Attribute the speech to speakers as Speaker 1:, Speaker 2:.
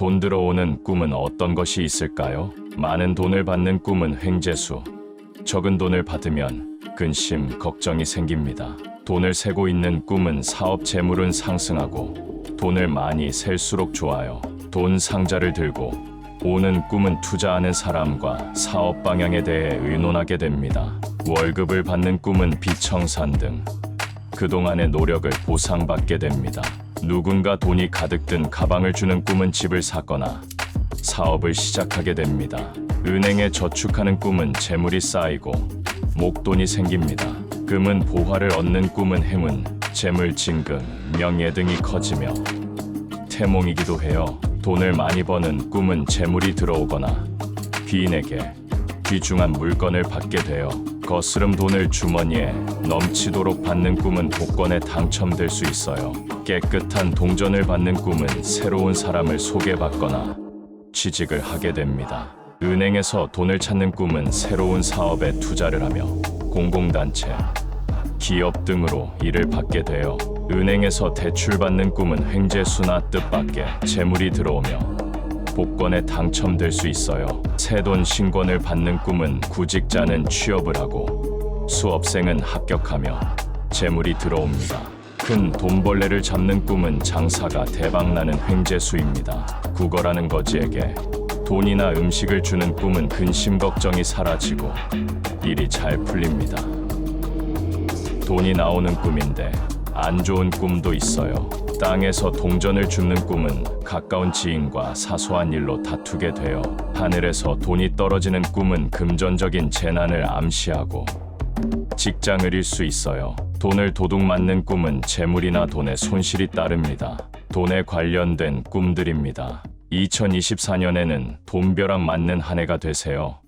Speaker 1: 돈 들어오는 꿈은 어떤 것이 있을까요? 많은 돈을 받는 꿈은 횡재수. 적은 돈을 받으면 근심, 걱정이 생깁니다. 돈을 세고 있는 꿈은 사업 재물은 상승하고 돈을 많이 셀수록 좋아요. 돈 상자를 들고 오는 꿈은 투자하는 사람과 사업 방향에 대해 의논하게 됩니다. 월급을 받는 꿈은 비청산 등 그동안의 노력을 보상받게 됩니다. 누군가 돈이 가득 든 가방을 주는 꿈은 집을 사거나 사업을 시작하게 됩니다. 은행에 저축하는 꿈은 재물이 쌓이고 목돈이 생깁니다. 금은 보화를 얻는 꿈은 행운, 재물 진금, 명예 등이 커지며 태몽이기도 해요. 돈을 많이 버는 꿈은 재물이 들어오거나 귀인에게 귀중한 물건을 받게 되어 거스름 돈을 주머니에 넘치도록 받는 꿈은 복권에 당첨될 수 있어요. 깨끗한 동전을 받는 꿈은 새로운 사람을 소개받거나 취직을 하게 됩니다. 은행에서 돈을 찾는 꿈은 새로운 사업에 투자를 하며 공공단체, 기업 등으로 일을 받게 되어 은행에서 대출받는 꿈은 횡재수나 뜻밖의 재물이 들어오며 복권에 당첨될 수 있어요. 새돈 신권을 받는 꿈은 구직자는 취업을 하고 수업생은 합격하며 재물이 들어옵니다. 큰 돈벌레를 잡는 꿈은 장사가 대박나는 횡재수입니다. 구걸하는 거지에게 돈이나 음식을 주는 꿈은 근심 걱정이 사라지고 일이 잘 풀립니다. 돈이 나오는 꿈인데 안 좋은 꿈도 있어요. 땅에서 동전을 줍는 꿈은 가까운 지인과 사소한 일로 다투게 되어 하늘에서 돈이 떨어지는 꿈은 금전적인 재난을 암시하고 직장을 잃을 수 있어요. 돈을 도둑 맞는 꿈은 재물이나 돈의 손실이 따릅니다. 돈에 관련된 꿈들입니다. 2024년에는 돈벼락 맞는 한 해가 되세요.